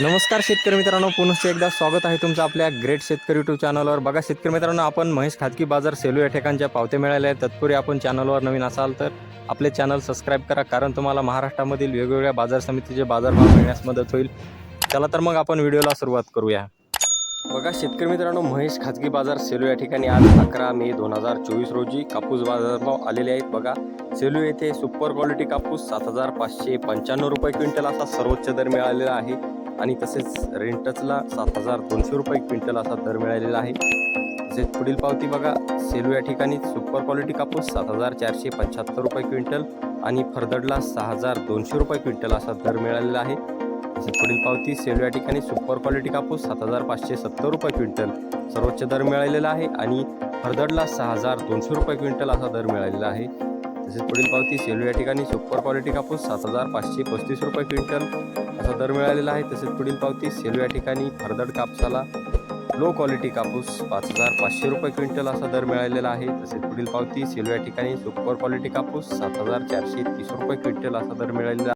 नमस्कार शेतकरी मित्रांनो पुनश्च एकदा स्वागत आहे तुमचं आपल्या ग्रेट शेतकरी यूट्यूब चॅनलवर. बघा शेतकरी मित्रांनो आपण महेश खाजगी बाजार सेलू या ठिकाणच्या पावत्या मिळाल्या आहेत. तत्पूर्वी आपण चॅनलवर नवीन असाल तर आपले चॅनल सबस्क्राईब करा कारण तुम्हाला महाराष्ट्रामधील वेगवेगळ्या बाजार समितीचे बाजारभाव मिळण्यास मदत होईल. चला तर मग आपण व्हिडिओला सुरुवात करूया. बघा शेतकरी मित्रांनो महेश खाजगी बाजार सेलू या ठिकाणी आज अकरा मे दोन हजार चोवीस रोजी कापूस बाजारभाव आलेले आहेत. बघा सेलू येथे सुपर क्वालिटी कापूस सात हजार पाचशे पंच्याण्णव रुपये क्विंटल असा सर्वोच्च दर मिळालेला आहे. आणि तसेच रेंटचला सात हजार दोनशे रुपये क्विंटल असा दर मिळालेला आहे. तसेच पुढील पावती बघा सेलू या ठिकाणी सुपर क्वालिटी कापूस सात हजार चारशे पंच्याहत्तर रुपये क्विंटल आणि फरदडला सहा हजार दोनशे रुपये क्विंटल असा दर मिळालेला आहे. तसेच पुढील पावती सेलू या ठिकाणी सुपर क्वालिटी कापूस सात हजार पाचशे सत्तर रुपये क्विंटल सर्वोच्च दर मिळालेला आहे आणि फरदडला सहा हजार दोनशे रुपये क्विंटल असा दर मिळालेला आहे. तसेच पुढील पावती सेलू या ठिकाणी सुपर क्वालिटी कापूस सात हजार पाचशे पस्तीस रुपये क्विंटल असा दर मिळालेला आहे. तसेच पुढील पावती सेलू या ठिकाणी फरदड कापसाला लो क्वालिटी कापूस पाच हजार पाचशे रुपये क्विंटल असा दर मिळालेला आहे. तसेच पुढील पावती सेलू या ठिकाणी सुपर क्वालिटी कापूस सात हजार चारशे तीस रुपये क्विंटल असा दर मिळालेला